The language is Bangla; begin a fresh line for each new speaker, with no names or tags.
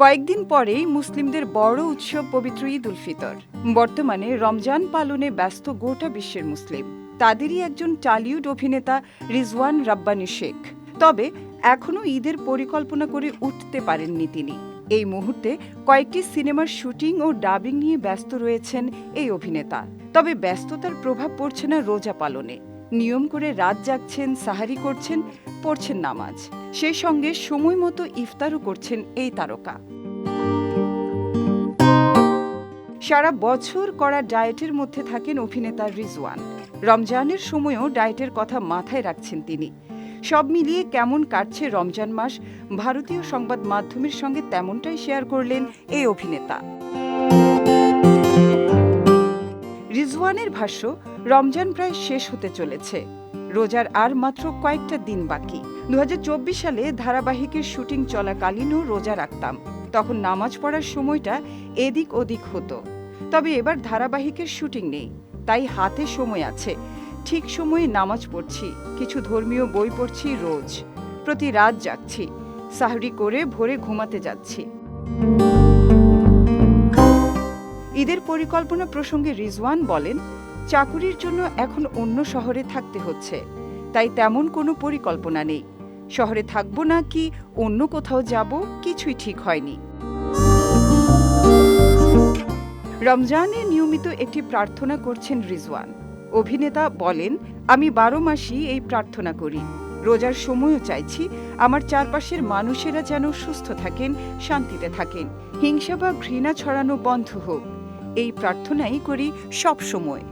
কয়েকদিন পরেই মুসলিমদের বড় উৎসব পবিত্র ঈদ উল ফিতর। বর্তমানে রমজান পালনে ব্যস্ত গোটা বিশ্বের মুসলিম। তাদেরই একজন টালিউড অভিনেতা রিজওয়ান রাব্বানি শেখ। তবে এখনও ঈদের পরিকল্পনা করে উঠতে পারেননি তিনি। এই মুহূর্তে কয়েকটি সিনেমার শুটিং ও ডাবিং নিয়ে ব্যস্ত রয়েছেন এই অভিনেতা। তবে ব্যস্ততার প্রভাব পড়ছে না রোজা পালনে। নিয়ম করে রাত জাগছেন, সাহারি করছেন, পড়ছেন নামাজ। সেই সঙ্গে সময় মতো ইফতারও করছেন এই তারকা। সারা বছর করা ডায়েটের মধ্যে থাকেন অভিনেতা রিজওয়ান। রমজানের সময়ও ডায়েটের কথা মাথায় রাখছেন তিনি। সব মিলিয়ে কেমন কাটছে রমজান মাস, ভারতীয় সংবাদ মাধ্যমের সঙ্গে তেমনটাই শেয়ার করলেন এই অভিনেতা। রিজওয়ানের ভাষ্য, রমজান প্রায় শেষ হতে চলেছে। রোজার আর মাত্র কয়েকটা দিন বাকি। দু হাজার চব্বিশ সালে ধারাবাহিকের শুটিং চলাকালীনও রোজা রাখতাম। তখন নামাজ পড়ার সময়টা এদিক ওদিক হতো। তবে এবার ধারাবাহিকের শুটিং নেই। তাই হাতে সময় আছে। ঠিক সময়ে নামাজ পড়ছি। কিছু ধর্মীয় বই পড়ছি রোজ। প্রতি রাত যাচ্ছি সাহরি করে ভোরে ঘুমাতে যাচ্ছি। ঈদের পরিকল্পনা প্রসঙ্গে রিজওয়ান বলেন, চাকুরির জন্য এখন অন্য শহরে থাকতে হচ্ছে, তাই তেমন কোনো পরিকল্পনা নেই। শহরে থাকব না কি, অন্য কোথাও যাব, কিছুই ঠিক হয়নি। রমজানে নিয়মিত একটি প্রার্থনা করছেন রিজওয়ান। অভিনেতা বলেন, আমি বারো মাসই এই প্রার্থনা করি। রোজার সময়ও চাইছি, আমার চারপাশের মানুষেরা যেন সুস্থ থাকেন, শান্তিতে থাকেন। হিংসা বা ঘৃণা ছড়ানো বন্ধ হোক। এই প্রার্থনাই করি সব সময়।